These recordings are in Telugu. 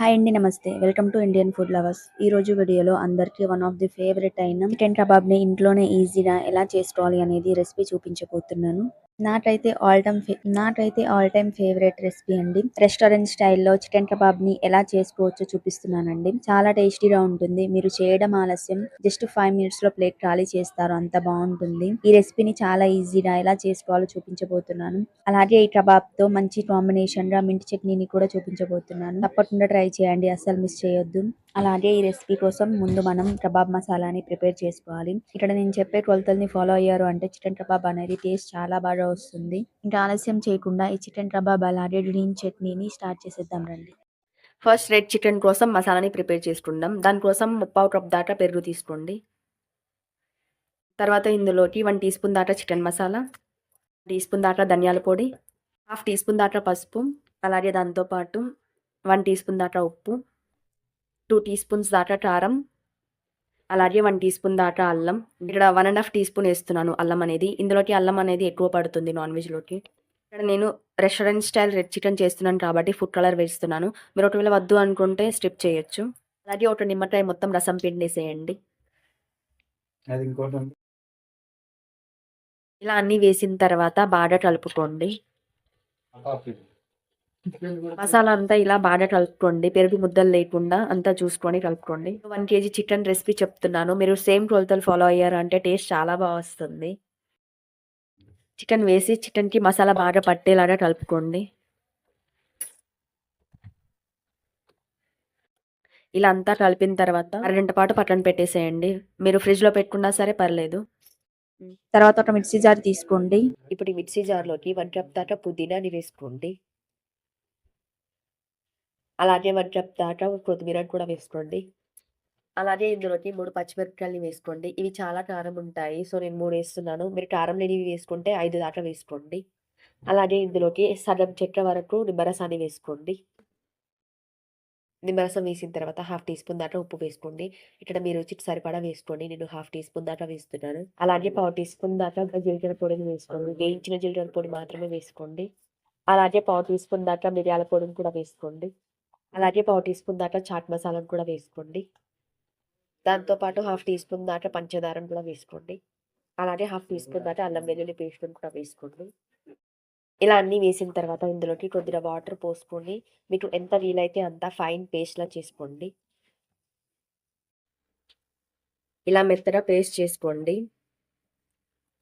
హాయ్ అండి నమస్తే. Welcome to Indian food lovers. ఈ రోజు వీడియోలో అందరికీ వన్ ఆఫ్ ది ఫేవరెట్ అయిన చికెన్ కబాబ్ని ఇంట్లోనే ఈజీగా ఎలా చేసుకోవాలి అనేది రెసిపీ చూపించబోతున్నాను. నాకైతే ఆల్ టైమ్ నాకైతే ఆల్ టైమ్ ఫేవరెట్ రెసిపీ అండి. రెస్టారెంట్ స్టైల్లో చికెన్ కబాబ్ని ఎలా చేసుకోవచ్చో చూపిస్తున్నానండి. చాలా టేస్టీగా ఉంటుంది. మీరు చేయడం ఆలస్యం. జస్ట్ ఫైవ్ మినిట్స్లో ప్లేట్ ఖాళీ చేస్తారు. అంత బాగుంటుంది. ఈ రెసిపీని చాలా ఈజీగా ఎలా చేసుకోవాలో చూపించబోతున్నాను. అలాగే ఈ కబాబ్తో మంచి కాంబినేషన్గా మింటి చట్నీని కూడా చూపించబోతున్నాను. తప్పకుండా ట్రై చేయండి. అస్సలు మిస్ చేయొద్దు. అలాగే ఈ రెసిపీ కోసం ముందు మనం కబాబ్ మసాలాని ప్రిపేర్ చేసుకోవాలి. ఇక్కడ నేను చెప్పే కొలతల్ని ఫాలో అయ్యారు అంటే చికెన్ కబాబ్ అనేది టేస్ట్ చాలా బాగా వస్తుంది. ఇంకా ఆలస్యం చేయకుండా ఈ చికెన్ కబాబ్ అలాగే గ్రీన్ చట్నీని స్టార్ట్ చేసేద్దాం రండి. ఫస్ట్ రెడ్ చికెన్ కోసం మసాలాని ప్రిపేర్ చేసుకుందాం. దానికోసం ముప్పావు కప్ దాకా పెరుగు తీసుకోండి. తర్వాత ఇందులోకి వన్ టీ స్పూన్ దాకా చికెన్ మసాలా టీ స్పూన్ దాకా ధనియాల పొడి హాఫ్ టీ స్పూన్ దాకా పసుపు అలాగే దాంతోపాటు వన్ టీ స్పూన్ దాకా ఉప్పు టూ టీ స్పూన్స్ దాకా కారం అలాగే వన్ టీ స్పూన్ దాకా అల్లం. ఇక్కడ one and half teaspoon వేస్తున్నాను అల్లం అనేది. ఇందులోకి అల్లం అనేది ఎక్కువ పడుతుంది నాన్ వెజ్లోకి. ఇక్కడ నేను రెస్టారెంట్ స్టైల్ రెడ్ చికెన్ చేస్తున్నాను కాబట్టి ఫుడ్ కలర్ వేస్తున్నాను. మీరు ఒకవేళ వద్దు అనుకుంటే స్ట్రిప్ చేయొచ్చు. అలాగే ఒక నిమ్మకాయ మొత్తం రసం పిండేసేయండి. అది ఇంకోటి. ఇలా అన్నీ వేసిన తర్వాత బాగా కలుపుకోండి. మసాలా అంతా ఇలా బాగా కలుపుకోండి. పెరుగు ముద్దలు లేకుండా అంతా చూసుకొని కలుపుకోండి. వన్ కేజీ చికెన్ రెసిపీ చెప్తున్నాను. మీరు సేమ్ కొలతలు ఫాలో అయ్యారు అంటే టేస్ట్ చాలా బాగా వస్తుంది. చికెన్ వేసి చికెన్కి మసాలా బాగా పట్టేలాగా కలుపుకోండి. ఇలా అంతా కలిపిన తర్వాత అరగంట పాటు పక్కన పెట్టేసేయండి. మీరు ఫ్రిడ్జ్లో పెట్టుకున్నా సరే పర్లేదు. తర్వాత ఒక మిక్సీ జార్ తీసుకోండి. ఇప్పుడు ఈ మిక్సీ జార్లోకి వన్ కప్ దాకా పుదీనాని వేసుకోండి. అలాగే వన్ కప్ దాకా కొత్తిమీర కూడా వేసుకోండి. అలాగే ఇందులోకి మూడు పచ్చిమిరపకాయలు వేసుకోండి. ఇవి చాలా కారం ఉంటాయి. సో నేను మూడు వేస్తున్నాను. మీరు కారం లేనివి వేసుకుంటే ఐదు దాకా వేసుకోండి. అలాగే ఇందులోకి సగం చెక్క వరకు నిమ్మరసాన్ని వేసుకోండి. నిమ్మరసం వేసిన తర్వాత హాఫ్ టీ స్పూన్ దాకా ఉప్పు వేసుకోండి. ఇక్కడ మీరు రుచికి సరిపడా వేసుకోండి. నేను హాఫ్ టీ స్పూన్ దాకా వేస్తున్నాను. అలాగే పావు టీ స్పూన్ దాకా జీలకర్ర పొడిని వేసుకోండి. వేయించిన జీలకర్ర పొడి మాత్రమే వేసుకోండి. అలాగే పావు టీ స్పూన్ దాకా మిరియాల పొడిని కూడా వేసుకోండి. అలాగే పావు టీ స్పూన్ దాకా చాట్ మసాలాను కూడా వేసుకోండి. దాంతోపాటు హాఫ్ టీ స్పూన్ దాకా పంచదారను కూడా వేసుకోండి. అలాగే హాఫ్ టీ స్పూన్ దాకా అల్లం వెల్లుల్లి పేస్ట్ని కూడా వేసుకోండి. ఇలా అన్నీ వేసిన తర్వాత ఇందులోకి కొద్దిగా వాటర్ పోసుకొని మీకు ఎంత వీలైతే అంత ఫైన్ పేస్ట్లా చేసుకోండి. ఇలా మెత్తగా పేస్ట్ చేసుకోండి.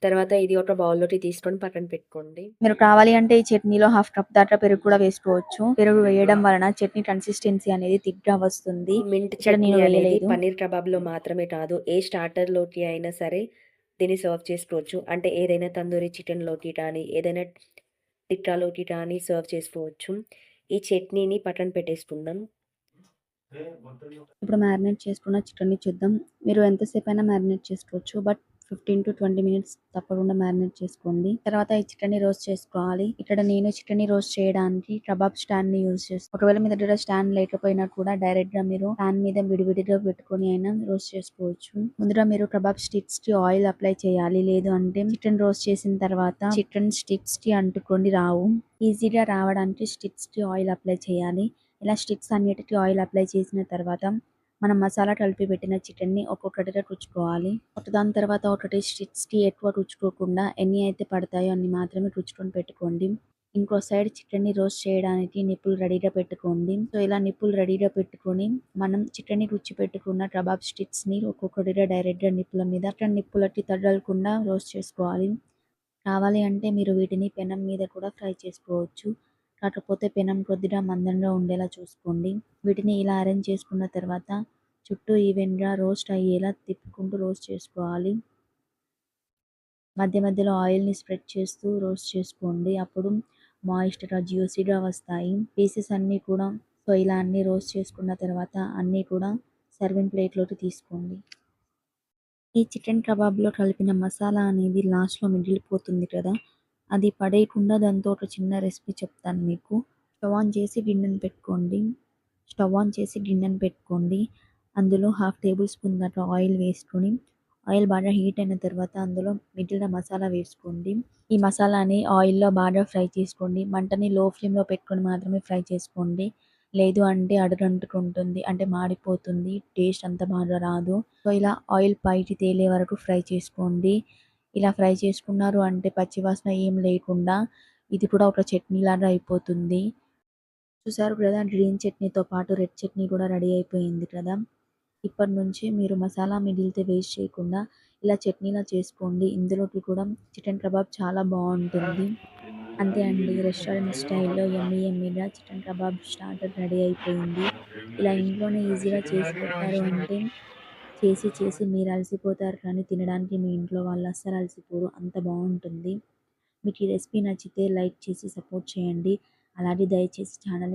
తర్వాత ఇది ఒక బౌల్లోకి తీసుకొని పక్కన పెట్టుకోండి. మీరు కావాలి అంటే ఈ చట్నీలో హాఫ్ కప్ దాకా పెరుగు కూడా వేసుకోవచ్చు. పెరుగు వేయడం వలన చట్నీ కన్సిస్టెన్సీ అనేది థిక్గా వస్తుంది మింట్ చట్నీ అనేది. పన్నీర్ కబాబ్లో మాత్రమే కాదు ఏ స్టార్టర్లోకి అయినా సరే దీన్ని సర్వ్ చేసుకోవచ్చు. అంటే ఏదైనా తందూరి చికెన్లోకి కానీ ఏదైనా టిక్కాలోకి కానీ సర్వ్ చేసుకోవచ్చు. ఈ చట్నీని పక్కన పెట్టేసుకుందాం. ఇప్పుడు మ్యారినేట్ చేసుకున్న చికెన్ని చూద్దాం. మీరు ఎంతసేపు అయినా మ్యారినేట్ చేసుకోవచ్చు but fifteen to twenty minutes తప్పకుండా మ్యారినేట్ చేసుకోండి. తర్వాత ఈ చికెన్ని రోస్ట్ చేసుకోవాలి. ఇక్కడ నేను చికెన్ని రోస్ట్ చేయడానికి కబాబ్ స్టాండ్ని యూజ్ చేస్తాను ఒకవేళ మీ దగ్గర స్టాండ్ లేకపోయినా కూడా డైరెక్ట్గా మీరు ప్యాన్ మీద విడివిడిగా పెట్టుకొని అయినా రోస్ట్ చేసుకోవచ్చు. ముందుగా మీరు కబాబ్ స్టిక్స్కి ఆయిల్ అప్లై చేయాలి. లేదు అంటే చికెన్ రోస్ట్ చేసిన తర్వాత చికెన్ స్టిక్స్కి అంటుకొని రావు. ఈజీగా రావడానికి స్టిక్స్కి ఆయిల్ అప్లై చేయాలి. ఇలా స్టిక్స్ అన్నిటికీ ఆయిల్ అప్లై చేసిన తర్వాత మనం మసాలా కలిపి పెట్టిన చికెన్ని ఒక్కొక్కటిగా రుచుకోవాలి. ఒకదాని తర్వాత ఒకటి స్టిక్స్కి ఎక్కువ రుచుకోకుండా ఎన్ని అయితే పడతాయో అన్ని మాత్రమే రుచుకొని పెట్టుకోండి. ఇంకో సైడ్ చికెన్ని రోస్ట్ చేయడానికి నిప్పులు రెడీగా పెట్టుకోండి. సో ఇలా నిప్పులు రెడీగా పెట్టుకొని మనం చికెన్ని రుచి పెట్టుకున్న కబాబ్ స్టిక్స్ని ఒక్కొక్కటిగా డైరెక్ట్గా నిప్పుల మీద అక్కడ నిప్పులకి తగలకుండా రోస్ట్ చేసుకోవాలి. కావాలి అంటే మీరు వీటిని పెనం మీద కూడా ఫ్రై చేసుకోవచ్చు. కాకపోతే పెనం కొద్దిగా మందంగా ఉండేలా చూసుకోండి. వీటిని ఇలా అరేంజ్ చేసుకున్న తర్వాత చుట్టూ ఈవెన్గా రోస్ట్ అయ్యేలా తిప్పుకుంటూ రోస్ట్ చేసుకోవాలి. మధ్య మధ్యలో ఆయిల్ని స్ప్రెడ్ చేస్తూ రోస్ట్ చేసుకోండి. అప్పుడు మాయిస్ట్గా జ్యూసీగా వస్తాయి. పీసెస్ అన్నీ కూడా సో ఇలా అన్నీ రోస్ట్ చేసుకున్న తర్వాత అన్నీ కూడా సర్వింగ్ ప్లేట్లోకి తీసుకోండి. ఈ చికెన్ కబాబ్లో కలిపిన మసాలా అనేది లాస్ట్లో మిగిలిపోతుంది కదా. అది పడేయకుండా దాంతో ఒక చిన్న రెసిపీ చెప్తాను మీకు. స్టవ్ ఆన్ చేసి గిన్నెను పెట్టుకోండి. స్టవ్ ఆన్ చేసి గిన్నెను పెట్టుకోండి. అందులో హాఫ్ టేబుల్ స్పూన్ దాకా ఆయిల్ వేసుకొని ఆయిల్ బాగా హీట్ అయిన తర్వాత అందులో మిగిలిన మసాలా వేసుకోండి. ఈ మసాలాని ఆయిల్లో బాగా ఫ్రై చేసుకోండి. మంటని లో ఫ్లేమ్లో పెట్టుకొని మాత్రమే ఫ్రై చేసుకోండి. లేదు అంటే అడగంటుకుంటుంది అంటే మాడిపోతుంది టేస్ట్ అంత బాగా రాదు. సో ఇలా ఆయిల్ పైకి తేలే వరకు ఫ్రై చేసుకోండి. ఇలా ఫ్రై చేసుకున్నారు. అంటే పచ్చివాసన ఏం లేకుండా ఇది కూడా ఒక చట్నీ లాగా అయిపోతుంది. చూసారు కదా గ్రీన్ చట్నీతో పాటు రెడ్ చట్నీ కూడా రెడీ అయిపోయింది కదా. ఇప్పటి నుంచి మీరు మసాలా మిగిలితే వేస్ట్ చేయకుండా ఇలా చట్నీలా చేసుకోండి. ఇందులోకి కూడా చికెన్ కబాబ్ చాలా బాగుంటుంది. అంతే అండి రెస్టారెంట్ స్టైల్లో ఎమ్మె ఎమ్మెగా చికెన్ కబాబ్ స్టార్టర్ రెడీ అయిపోయింది. ఇలా ఇంట్లోనే ఈజీగా చేసి పెట్టారు అంటే చేసి చేసి మీరు అలసిపోతారు కానీ తినడానికి మీ ఇంట్లో వాళ్ళు అస్సలు అలసిపోరు. అంత బాగుంటుంది. మీకు ఈ రెసిపీ నచ్చితే లైక్ చేసి సపోర్ట్ చేయండి. అలాగే దయచేసి ఛానల్ని